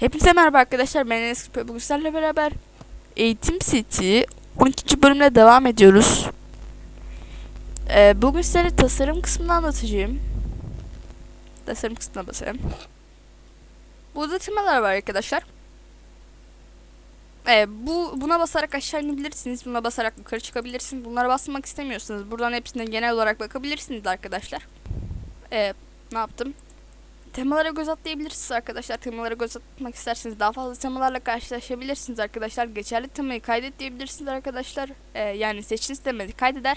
Hepinize merhaba arkadaşlar. Ben Enes Kırpı. Bugün sizlerle beraber Eğitim City 12. bölümle devam ediyoruz. Ee, bugün sizlere tasarım kısmını anlatacağım. Tasarım kısmına basalım. Burada temalar var arkadaşlar. Ee, bu buna basarak aşağı inebilirsiniz. Buna basarak yukarı çıkabilirsiniz. Bunlara basmak istemiyorsanız buradan hepsine genel olarak bakabilirsiniz arkadaşlar. Ee, ne yaptım? Temalara göz atlayabilirsiniz arkadaşlar. Temalara göz atmak isterseniz daha fazla temalarla karşılaşabilirsiniz arkadaşlar. Geçerli temayı kaydet diyebilirsiniz arkadaşlar. Ee, yani seçtiğiniz temayı kaydeder.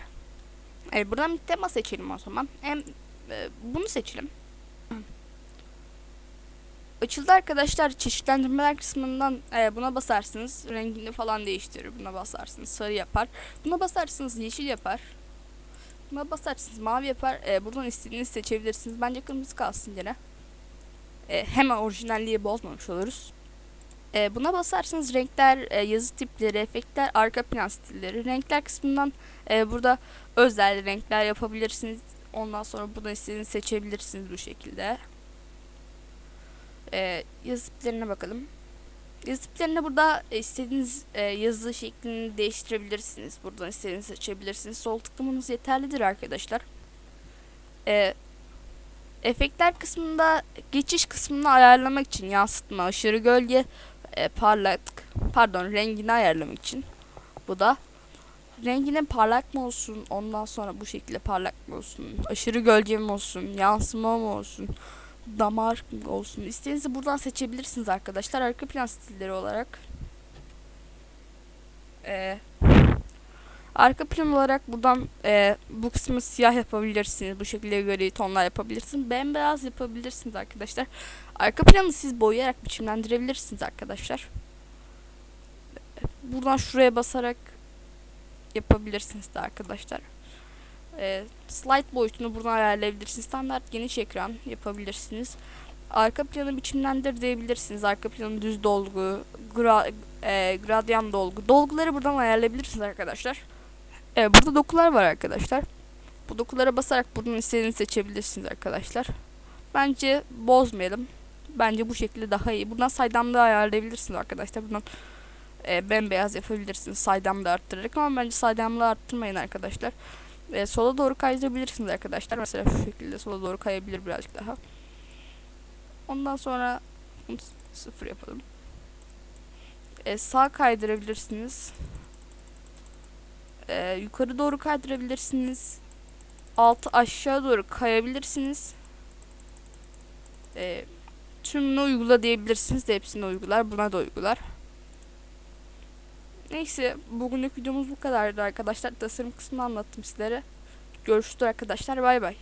Ee, buradan bir tema seçelim o zaman. Hem e, bunu seçelim. Açıldı arkadaşlar. Çeşitlendirmeler kısmından e, buna basarsınız. Rengini falan değiştirir. Buna basarsınız. Sarı yapar. Buna basarsınız. Yeşil yapar. Buna basarsınız. Mavi yapar. E, buradan istediğinizi seçebilirsiniz. Bence kırmızı kalsın gene e, hemen orijinalliği bozmamış oluruz. E, buna basarsanız renkler, e, yazı tipleri, efektler, arka plan stilleri. Renkler kısmından e, burada özel renkler yapabilirsiniz. Ondan sonra buradan istediğinizi seçebilirsiniz bu şekilde. E, yazı tiplerine bakalım. Yazı tiplerine burada istediğiniz e, yazı şeklini değiştirebilirsiniz. Buradan istediğinizi seçebilirsiniz. Sol tıklamanız yeterlidir arkadaşlar. E, Efektler kısmında geçiş kısmını ayarlamak için yansıtma, aşırı gölge, e, parlak, pardon rengini ayarlamak için. Bu da renginin parlak mı olsun, ondan sonra bu şekilde parlak mı olsun, aşırı gölge mi olsun, yansıma mı olsun, damar mı olsun. İstediğinizi buradan seçebilirsiniz arkadaşlar arka plan stilleri olarak. Ee, Arka plan olarak buradan e, bu kısmı siyah yapabilirsiniz. Bu şekilde gri tonlar yapabilirsiniz. Bembeyaz yapabilirsiniz arkadaşlar. Arka planı siz boyayarak biçimlendirebilirsiniz arkadaşlar. Buradan şuraya basarak yapabilirsiniz de arkadaşlar. E, slide boyutunu buradan ayarlayabilirsiniz. Standart geniş ekran yapabilirsiniz. Arka planı biçimlendir diyebilirsiniz. Arka planı düz dolgu, gra, e, gradyan dolgu. Dolguları buradan ayarlayabilirsiniz arkadaşlar. Evet burada dokular var arkadaşlar. Bu dokulara basarak buradan istediğinizi seçebilirsiniz arkadaşlar. Bence bozmayalım. Bence bu şekilde daha iyi. Buradan saydamlığı ayarlayabilirsiniz arkadaşlar. Buradan e, bembeyaz yapabilirsiniz saydamlığı arttırarak ama bence saydamlığı arttırmayın arkadaşlar. E, sola doğru kaydırabilirsiniz arkadaşlar. Mesela şu şekilde sola doğru kayabilir birazcık daha. Ondan sonra sıfır yapalım. E, sağ kaydırabilirsiniz e, yukarı doğru kaydırabilirsiniz. Altı aşağı doğru kayabilirsiniz. E, tümünü uygula diyebilirsiniz de hepsini uygular. Buna da uygular. Neyse bugünlük videomuz bu kadardı arkadaşlar. Tasarım kısmını anlattım sizlere. Görüşürüz arkadaşlar. Bay bay.